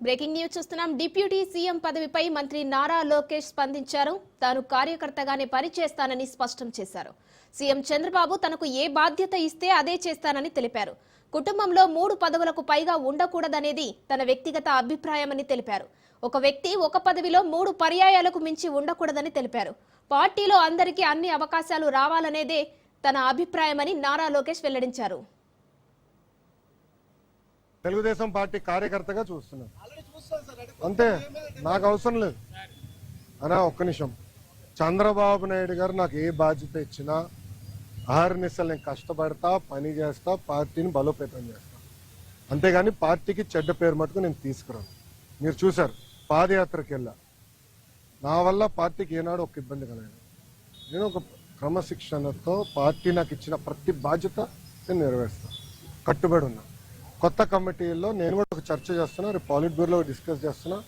Breaking news చూస్తున్నాం. Deputy CM పదవిపై మంత్రి నారా లోకేష్ స్పందించారు. తాను కార్యకర్తగానే పనిచేస్తానని స్పష్టం చేశారు. సీఎం చంద్రబాబు తనకు ఏ బాధ్యత ఇస్తే అదే చేస్తానని తెలిపారు. కుటుంబంలో మూడు పదవులకు పైగా ఉండకూడదనేది తన వ్యక్తిగత అభిప్రాయమని తెలిపారు. ఒక వ్యక్తి ఒక పదవిలో మూడు పర్యాయాలకు మించి ఉండకూడదని తెలిపారు. పార్టీలో అందరికీ అన్ని అవకాశాలు రావాలనేదే తన అభిప్రాయమని నారా లోకేష్ వెల్లడించారు. తెలుగుదేశం పార్టీ కార్యకర్తగా చూస్తున్నాను. అంతే. నాకు అవసరం లేదు. అనా ఒక్క నిమిషం. చంద్రబాబు నాయుడు గారు నాకు ఏ బాధ్యత ఇచ్చినా ఆహర్నిశలు నేను కష్టపడతా పని చేస్తా పార్టీని బలోపేతం చేస్తా. అంతేగాని పార్టీకి చెడ్డ పేరు మటుకు నేను తీసుకురాను. మీరు చూశారు పాదయాత్రకి వెళ్ళా. నా వల్ల పార్టీకి ఏనాడు ఒక ఇబ్బంది కలగదు నేను ఒక క్రమశిక్షణతో పార్టీ నాకు ఇచ్చిన ప్రతి బాధ్యత నేను నెరవేరుస్తాను కట్టుబడి ఉన్నా. కొత్త కమిటీల్లో నేను కూడా ఒక చర్చ చేస్తున్నా రేపు పాలిట్ బ్యూరోలో డిస్కస్ చేస్తున్నా.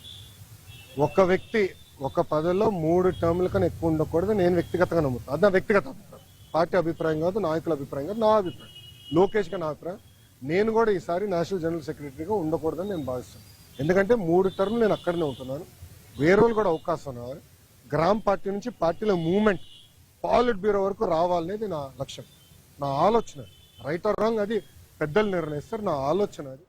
ఒక వ్యక్తి ఒక పదవిలో మూడు టర్మ్ల కన్నా ఎక్కువ ఉండకూడదు నేను వ్యక్తిగతంగా నమ్ముతాను అది నా వ్యక్తిగత అభిప్రాయం. పార్టీ అభిప్రాయం కాదు నాయకుల అభిప్రాయం కాదు నా అభిప్రాయం. లోకేష్గా నా అభిప్రాయం. నేను కూడా ఈసారి నేషనల్ జనరల్ సెక్రటరీగా ఉండకూడదని నేను భావిస్తాను ఎందుకంటే మూడు టర్మ్లు నేను అక్కడనే ఉంటున్నాను. వేరే వాళ్ళు కూడా అవకాశం రావాలి గ్రామ పార్టీ నుంచి పార్టీలో మూమెంట్ పాలిట్ బ్యూరో వరకు రావాలనేది నా లక్ష్యం. నా ఆలోచన. రైట్ ఆర్ రాంగ్ అది పెద్దలు నిర్ణయిస్తారు. నా ఆలోచన అది.